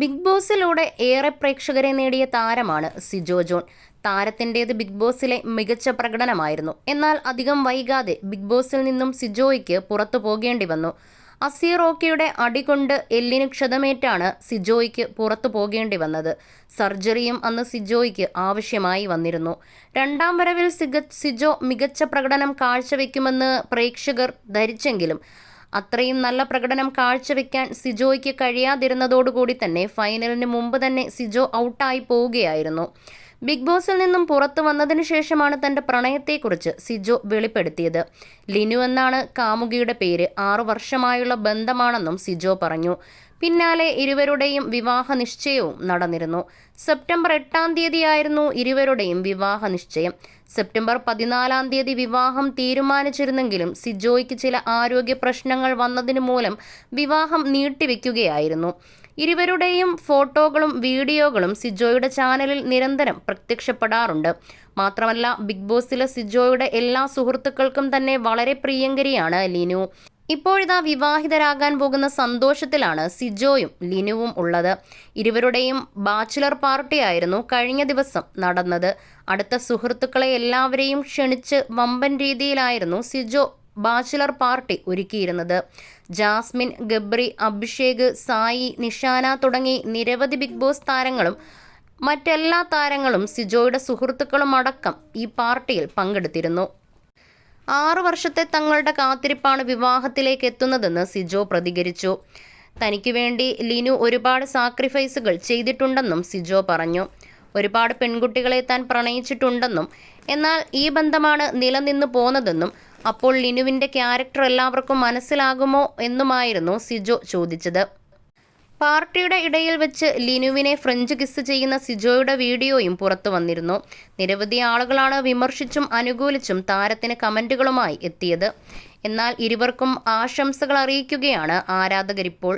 Big ബോസിലൂടെ ഏറെ പ്രേക്ഷകരെ നേടിയ താരമാണ് സിജോ ജോൺ. താരത്തിന്റേത് ബിഗ് ബോസിലെ മികച്ച പ്രകടനമായിരുന്നു. എന്നാൽ അധികം വൈകാതെ ബിഗ് ബോസിൽ നിന്നും സിജോയ്ക്ക് പുറത്തു പോകേണ്ടി വന്നു. അസീറോക്കയുടെ അടികൊണ്ട് എല്ലിന് ക്ഷതമേറ്റാണ് സിജോയ്ക്ക് പുറത്തു പോകേണ്ടി വന്നത്. സർജറിയും അന്ന് സിജോയ്ക്ക് ആവശ്യമായി വന്നിരുന്നു. രണ്ടാം വരവിൽ സിജോ മികച്ച പ്രകടനം കാഴ്ചവെക്കുമെന്ന് പ്രേക്ഷകർ ധരിച്ചെങ്കിലും അത്രയും നല്ല പ്രകടനം കാഴ്ചവെക്കാൻ സിജോയ്ക്ക് കഴിയാതിരുന്നതോടുകൂടി തന്നെ ഫൈനലിന് മുമ്പ് തന്നെ സിജോ ഔട്ടായി പോവുകയായിരുന്നു. ബിഗ് ബോസിൽ നിന്നും പുറത്തു വന്നതിന് ശേഷമാണ് തന്റെ പ്രണയത്തെക്കുറിച്ച് സിജോ വെളിപ്പെടുത്തിയത്. ലിനു എന്നാണ് കാമുകിയുടെ പേര്. ആറു വർഷമായുള്ള ബന്ധമാണെന്നും സിജോ പറഞ്ഞു. പിന്നാലെ ഇരുവരുടെയും വിവാഹ നിശ്ചയവും നടന്നിരുന്നു. സെപ്റ്റംബർ എട്ടാം തീയതിയായിരുന്നു ഇരുവരുടെയും വിവാഹ നിശ്ചയം. സെപ്റ്റംബർ പതിനാലാം തീയതി വിവാഹം തീരുമാനിച്ചിരുന്നെങ്കിലും സിജോയ്ക്ക് ചില ആരോഗ്യ പ്രശ്നങ്ങൾ വന്നതിനു മൂലം വിവാഹം നീട്ടിവെക്കുകയായിരുന്നു. ഇരുവരുടെയും ഫോട്ടോകളും വീഡിയോകളും സിജോയുടെ ചാനലിൽ നിരന്തരം പ്രത്യക്ഷപ്പെടാറുണ്ട്. മാത്രമല്ല ബിഗ് ബോസിലെ സിജോയുടെ എല്ലാ സുഹൃത്തുക്കൾക്കും തന്നെ വളരെ പ്രിയങ്കരിയാണ് ലിനു. ഇപ്പോഴിതാ വിവാഹിതരാകാൻ പോകുന്ന സന്തോഷത്തിലാണ് സിജോയും ലിനുവും ഉള്ളത്. ഇരുവരുടെയും ബാച്ചിലർ പാർട്ടിയായിരുന്നു കഴിഞ്ഞ ദിവസം നടന്നത്. അടുത്ത സുഹൃത്തുക്കളെ എല്ലാവരെയും ക്ഷണിച്ച് വമ്പൻ രീതിയിലായിരുന്നു സിജോ ബാച്ചിലർ പാർട്ടി ഒരുക്കിയിരുന്നത്. ജാസ്മിൻ ഗബ്രി അഭിഷേക് സായി നിഷാന തുടങ്ങി നിരവധി ബിഗ് ബോസ് താരങ്ങളും മറ്റെല്ലാ താരങ്ങളും സിജോയുടെ സുഹൃത്തുക്കളും അടക്കം ഈ പാർട്ടിയിൽ പങ്കെടുത്തിരുന്നു. ആറു വർഷത്തെ തങ്ങളുടെ കാത്തിരിപ്പാണ് വിവാഹത്തിലേക്ക് എത്തുന്നതെന്ന് സിജോ പ്രതികരിച്ചു. തനിക്ക് വേണ്ടി ലിനു ഒരുപാട് സാക്രിഫൈസുകൾ ചെയ്തിട്ടുണ്ടെന്നും സിജോ പറഞ്ഞു. ഒരുപാട് പെൺകുട്ടികളെ താൻ പ്രണയിച്ചിട്ടുണ്ടെന്നും എന്നാൽ ഈ ബന്ധമാണ് നിലനിന്ന് പോന്നതെന്നും അപ്പോൾ ലിനുവിന്റെ ക്യാരക്ടർ എല്ലാവർക്കും മനസ്സിലാകുമോ എന്നുമായിരുന്നു സിജോ ചോദിച്ചത്. പാർട്ടിയുടെ ഇടയിൽ വെച്ച് ലിനുവിനെ ഫ്രഞ്ച് കിസ് ചെയ്യുന്ന സിജോയുടെ വീഡിയോയും പുറത്തു വന്നിരുന്നു. നിരവധി ആളുകളാണ് വിമർശിച്ചും അനുകൂലിച്ചും താരത്തിന് കമന്റുകളുമായി എത്തിയത്. എന്നാൽ ഇരുവർക്കും ആശംസകൾ അറിയിക്കുകയാണ് ആരാധകരിപ്പോൾ.